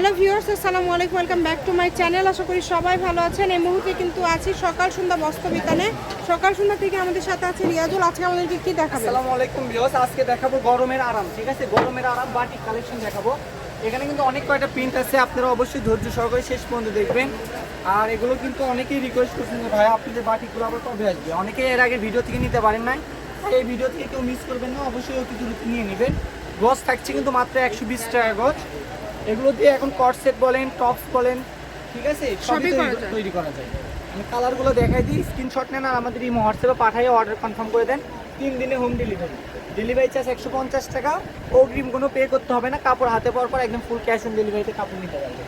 Hello viewers, আসসালামু আলাইকুম, welcome back to my channel. আশা করি সবাই ভালো আছেন। এই মুহূর্তে কিন্তু আছি সকাল সন্ধ্যা বস্তবিতানে সকাল সন্ধ্যা থেকে আমাদের সাথে আছে রিয়াজুল। আজকে আমাদেরকে কি দেখাবে? আসসালামু আলাইকুম ভিউয়ার্স, আজকে দেখাবো গরমের আরাম, ঠিক আছে? গরমের আরাম বাটিক কালেকশন দেখাবো। এখানে কিন্তু অনেক কয়টা প্রিন্ট আছে, আপনারা অবশ্যই ধৈর্য সহকারে শেষ পর্যন্ত দেখবেন। আর এগুলো কিন্তু অনেকেই রিকোয়েস্ট করছেন যে, ভাই আপনাদের বাটিকগুলো আবার কবে আসবে? অনেকে এর আগে ভিডিও থেকে নিতে পারেন নাই। এই ভিডিও থেকে কেউ মিস করবেন না, অবশ্যই অতি দ্রুত নিয়ে নেবেন। গজ থাকছে কিন্তু মাত্র একশো বিশ টাকা গজ এগুলো দিয়ে এখন কট সেট বলেন টপস বলেন ঠিক আছে? সবই তৈরি- করা যায়। আমি কালারগুলো দেখাই দিই স্ক্রিনশট নেন আর আমাদের এই হোয়াটসঅ্যাপে পাঠিয়ে অর্ডার কনফার্ম করে দেন। তিন দিনে হোম ডেলিভারি ডেলিভারি চার্জ একশো পঞ্চাশ টাকা। অগ্রিম কোনো পে করতে হবে না কাপড় হাতে পাওয়ার পর একদম ফুল ক্যাশ অন ডেলিভারিতে কাপড় নিতে পারবে।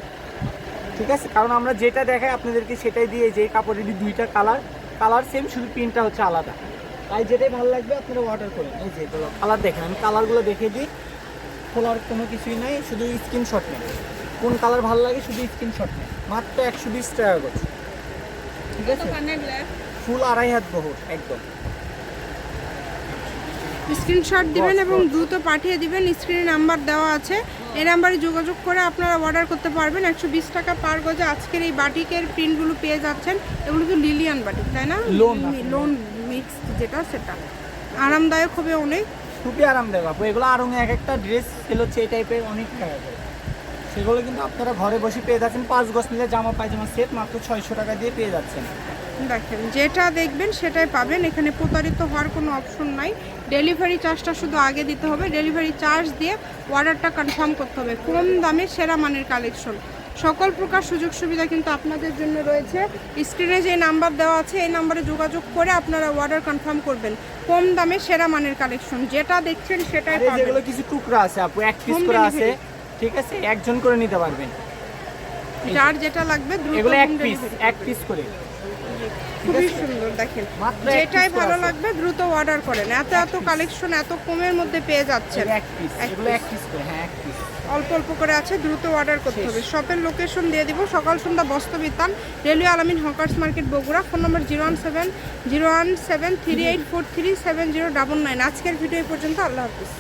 ঠিক আছে? কারণ আমরা যেটা দেখাই আপনাদেরকে সেটাই দিয়ে যে কাপড়েরই দুইটা কালার কালার সেম শুধু প্রিন্টটা হচ্ছে আলাদা। তাই যেটাই ভালো লাগবে আপনারা অর্ডার করুন। এই যে কালার দেখেন আমি কালারগুলো দেখে দিই। খোলার কোনো কিছুই নাই শুধু স্ক্রিনশট নেন কোন কালার ভালো লাগে শুধু স্ক্রিনশট নেন মাত্র একশো বিশ টাকা করে ঠিক আছে? ফুল আড়াই হাত বহর একদম। স্ক্রিনশট দিবেন এবং দ্রুত পাঠিয়ে দিবেন। স্ক্রিনে নাম্বার দেওয়া আছে। এই নাম্বারে যোগাযোগ করে আপনারা অর্ডার করতে পারবেন। একশো বিশ টাকা পার গজে আজকের এই বাটিকের প্রিন্টগুলো পেয়ে যাচ্ছেন। এগুলো তো লিলিয়ান বাটিক তাই না? লোন। লোন মিক্স যেটা সেটা। আরামদায়ক হবে অনেক। খুবই আরামদায়ক আপু। এগুলো আরও এক একটা ড্রেস সেল হচ্ছে এই টাইপের অনেক টাকা সেগুলো কিন্তু আপনারা ঘরে বসে পেয়ে যাচ্ছেন। পাঁচ গজ নিলে জামা, পায়জামা সেট মাত্র ছয়শো টাকা দিয়ে পেয়ে যাচ্ছেন। দেখেন, যেটা দেখবেন সেটাই পাবেন। এখানে প্রতারিত হওয়ার কোনো অপশন নাই। ডেলিভারি চার্জটা শুধু আগে দিতে হবে। ডেলিভারি চার্জ দিয়ে অর্ডারটা কনফার্ম করতে হবে। কম দামে সেরা মানের কালেকশন সকল প্রকার সুযোগ সুবিধা কিন্তু আপনাদের জন্য রয়েছে। স্ক্রিনে যে নাম্বার দেওয়া আছে এই নাম্বারে যোগাযোগ করে আপনারা অর্ডার কনফার্ম করবেন। কম দামে সেরা মানের কালেকশন যেটা দেখছেন সেটাই পাবেন। কিছু টুকরা আছে আপু এক পিস করে আছে ঠিক আছে? একজন করে নিতে পারবেন। যার যেটা লাগবে দ্রুত এগুলো এক পিস এক পিস করে। খুবই সুন্দর দেখেন। যেটাই ভালো লাগবে দ্রুত অর্ডার করেন। এত এত কালেকশন এত কমের মধ্যে পেয়ে যাচ্ছেন। এক পিস এগুলো এক পিস করে হ্যাঁ এক পিস অল্প অল্প করে আছে দ্রুত অর্ডার করতে হবে। শপের লোকেশন দিয়ে দিব। সকাল সন্ধ্যা বস্তবিতান railway Alamin hawkers market Bogura. Phone number zero one seven zero one seven three eight four three seven zero double nine. আজকের ভিডিও এই পর্যন্ত। আল্লাহ হাফিজ।